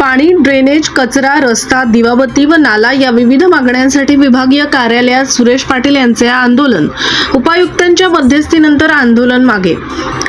पाणी ड्रेनेज कचरा रस्ता दिवाबत्ती व नाला या विविध मागण्यांसाठी विभागीय कार्यालयात सुरेश पाटील यांचे आंदोलन. उपायुक्तांच्या मध्यस्थीनंतर आंदोलन मागे.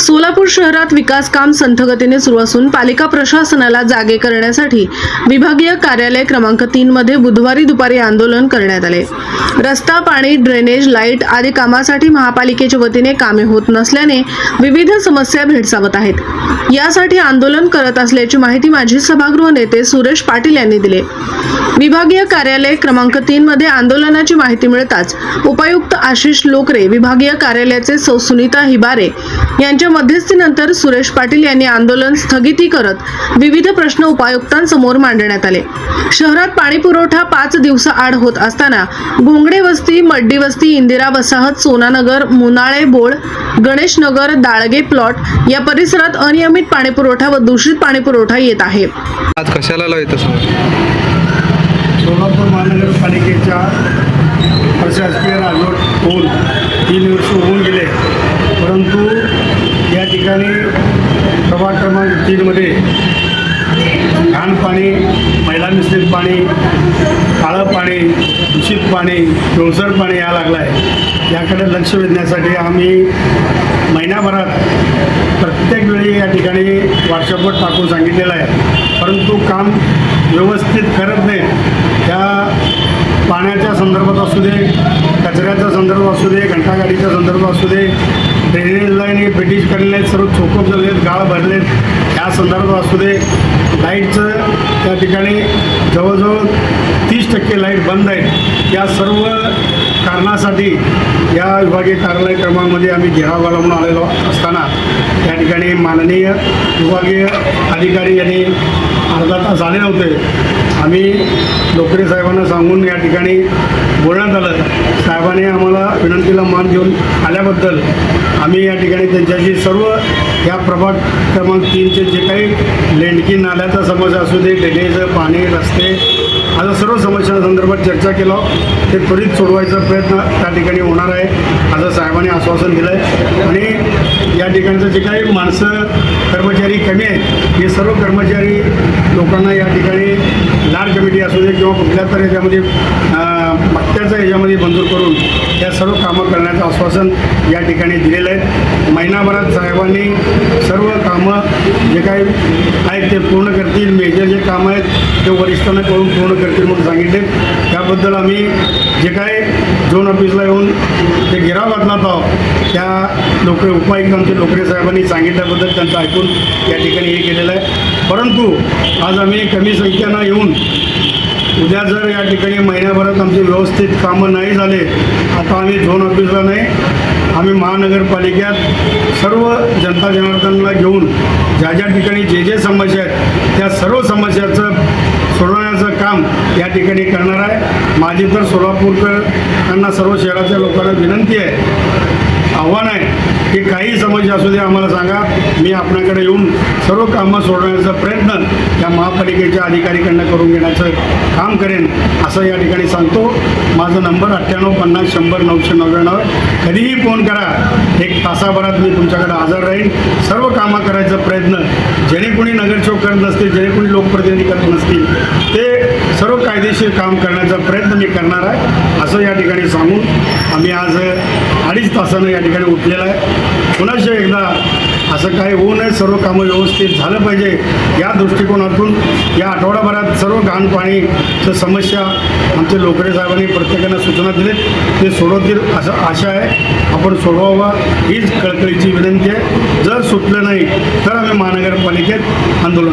सोलापूर शहरात विकास काम संथगतीने सुरू असून पालिका प्रशासनाला जागे करण्यासाठी विभागीय कार्यालय क्रमांक तीन मध्ये बुधवारी दुपारी आंदोलन करण्यात आले. रस्ता पाणी ड्रेनेज लाइट आदी कामासाठी महापालिकेच्या वतीने कामे होत नसल्याने विविध समस्या भेडसावत आहेत. यासाठी आंदोलन करत असल्याची माहिती माजी सभागृह नेते सुरेश पाटील यांनी दिले. विभागीय कार्यालय क्रमांक तीन मध्ये आंदोलनाची माहिती मिळताच उपायुक्त आशिष लोकरे विभागीय कार्यालयाचे सौ सुनीता हिबारे यांच्या मध्यस्थीनंतर सुरेश पाटील यांनी आंदोलन स्थगिती करत विविध प्रश्न उपायुक्तांसमोर मांडण्यात आले. शहरात पाणी पुरवठा पाच दिवसाआड होत असताना घोंगडे वस्ती मड्डी वस्ती इंदिरा वसाहत सोनानगर मुनाळे बोळ गणेशनगर दाळगे प्लॉट या परिसरात अनियमित पाणीपुरवठा व दूषित पाणीपुरवठा येत आहे. आज कशाला लावायचं समोर? सोलापूर महानगरपालिकेच्या प्रशासकीय राजवट होऊन तीन वर्ष होऊन गेले. परंतु या ठिकाणी प्रभाग क्रमांक तीनमध्ये घाण पाणी मैला मिश्रित पाणी काळं पाणी दूषित पाणी पिवसर पाणी या लागलं आहे याकडे लक्ष वेधण्यासाठी आम्ही महिन्याभरात प्रत्येक वेळी या ठिकाणी व्हॉट्सअपवर टाकून सांगितलेलं आहे. परंतु काम व्यवस्थित करत नाही. त्या पाण्याच्या संदर्भात असू दे कचऱ्याचा संदर्भ असू दे घंटागाडीचा संदर्भ असू दे ड्रेनेज लाईन हे ब्रिटिश करलेले आहेत सर्व चोकप आहेत गाळ भरलेत. या संदर्भात असू दे लाईटचं त्या ठिकाणी जवळजवळ तीस टक्के लाइट बंद आहे या सर्व कारणासाठी या विभागीय कार्यालय क्रमांकमध्ये आम्ही घेरावाला म्हणून आलेलो असताना त्या ठिकाणी माननीय विभागीय अधिकारी यांनी अर्धा तास आले नव्हते. आम्ही लोकरे साहेबांना सांगून या ठिकाणी बोलण्यात आलं. साहेबांनी आम्हाला विनंतीला मान देऊन आल्याबद्दल आम्ही या ठिकाणी त्यांच्याशी सर्व या प्रभाग क्रमांक तीनचे जे काही लेंडकी नाल्याचा समस्या असू दे ड्रेनेजं पाणी रस्ते आता सर्व समस्यांसंदर्भात चर्चा केलं. ते त्वरित सोडवायचा प्रयत्न त्या ठिकाणी होणार आहे असं साहेबांनी आश्वासन दिलं आहे आणि या ठिकाणचं जे काही माणसं कर्मचारी कमी आहेत हे सर्व कर्मचारी लोकांना या ठिकाणी लाड कमिटी असू दे किंवा कुठल्या तर याच्यामध्ये म्हणजे, अं, याच्यामध्ये मंजूर करून या सर्व कामं करण्याचं आश्वासन या ठिकाणी दिलेलं आहे. महिनाभरात साहेबांनी सर्व कामं जे काही आहेत ते पूर्ण करतील. मेजर जे कामं आहेत ते वरिष्ठांना करून पूर्ण करतील म्हणून सांगितले. त्याबद्दल आम्ही जे काय झोन ऑफिसला येऊन ते घेराव घातलात आहोत त्या लोक उपायुक्त आमचे लोकरे साहेबांनी सांगितल्याबद्दल त्यांचं ऐकून या ठिकाणी हे केलेलं आहे. परंतु आज आम्ही कमी संख्येनं येऊन उद्या जर या ठिकाणी महिन्याभरात आमचे व्यवस्थित कामं नाही झाले आता आम्ही झोन ऑफिसला नाही आम्ही महानगरपालिकेत सर्व जनता जनार्दनला घेऊन ज्या ज्या ठिकाणी जे जे समस्या आहेत त्या सर्व समस्याचं सोडवण्याचं काम या ठिकाणी करणार आहे. माझी तर सोलापूरकरांना सर्व शहराच्या लोकांना विनंती आहे आव्हान आहे की काही समस्या असू दे आम्हाला सांगा. मी आपल्याकडे येऊन सर्व कामं सोडवण्याचा प्रयत्न या महापालिकेच्या अधिकारीकडनं करून घेण्याचं काम करेन असं या ठिकाणी सांगतो. माझा नंबर अठ्ठ्याण्णव पन्नास शंभर नऊशे नव्याण्णव. कधीही फोन करा. एक तासाभरात मी तुमच्याकडे हजर राहीन. सर्व कामं करायचा प्रयत्न जेणे कोणी नगरसेवक करत नसतील जेणे कोणी लोकप्रतिनिधी करत नसतील पद्धतशीर काम करण्याचा प्रयत्न मी करणार आहे. असं या ठिकाणी सांगून आम्ही आज अडीच तासानं या ठिकाणी उठलेलं आहे. पुन्हा एकदा असं काही होऊ नये सर्व कामं व्यवस्थित झालं पाहिजे. या दृष्टिकोनातून या आठवडाभरात सर्व घाण पाणीचं समस्या आमचे लोकरे साहेबांनी प्रत्येकानं सूचना दिलीत. ते सोडवतील असं आशा आहे. आपण सोडवावा हीच कळकळीची विनंती आहे. जर सुटलं नाही तर आम्ही महानगरपालिकेत आंदोलन